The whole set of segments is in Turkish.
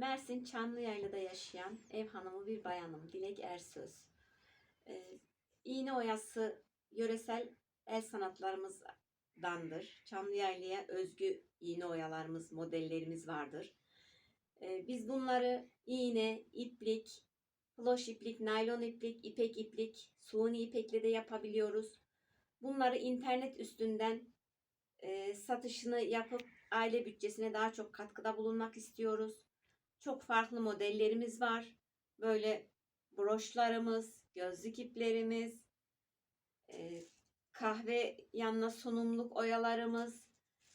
Mersin Çamlıyayla'da yaşayan ev hanımı bir bayanım Dilek Ersöz. Ee, oyası yöresel el sanatlarımızdandır. Çamlıyayla'ya özgü iğne oyalarımız, modellerimiz vardır. Ee, biz bunları iğne, iplik, floş iplik, naylon iplik, ipek iplik, suni ipekle de yapabiliyoruz. Bunları internet üstünden e, satışını yapıp aile bütçesine daha çok katkıda bulunmak istiyoruz. Çok farklı modellerimiz var. Böyle broşlarımız, gözlük iplerimiz, e, kahve yanına sunumluk oyalarımız,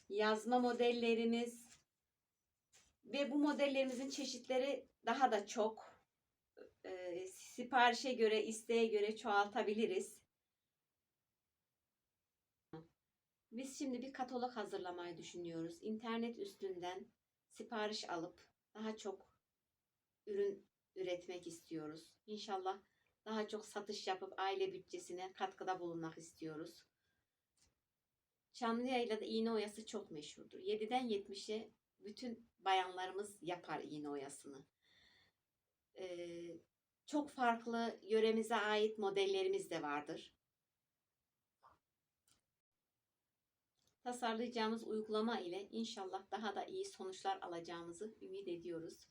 yazma modellerimiz ve bu modellerimizin çeşitleri daha da çok. E, siparişe göre, isteğe göre çoğaltabiliriz. Biz şimdi bir katalog hazırlamayı düşünüyoruz. İnternet üstünden sipariş alıp daha çok ürün üretmek istiyoruz. İnşallah daha çok satış yapıp aile bütçesine katkıda bulunmak istiyoruz. Çamlıyayla'da iğne oyası çok meşhurdur. 7'den 70'e bütün bayanlarımız yapar iğne oyasını. Ee, çok farklı yöremize ait modellerimiz de vardır. Tasarlayacağımız uygulama ile inşallah daha da iyi sonuçlar alacağımızı ümit ediyoruz.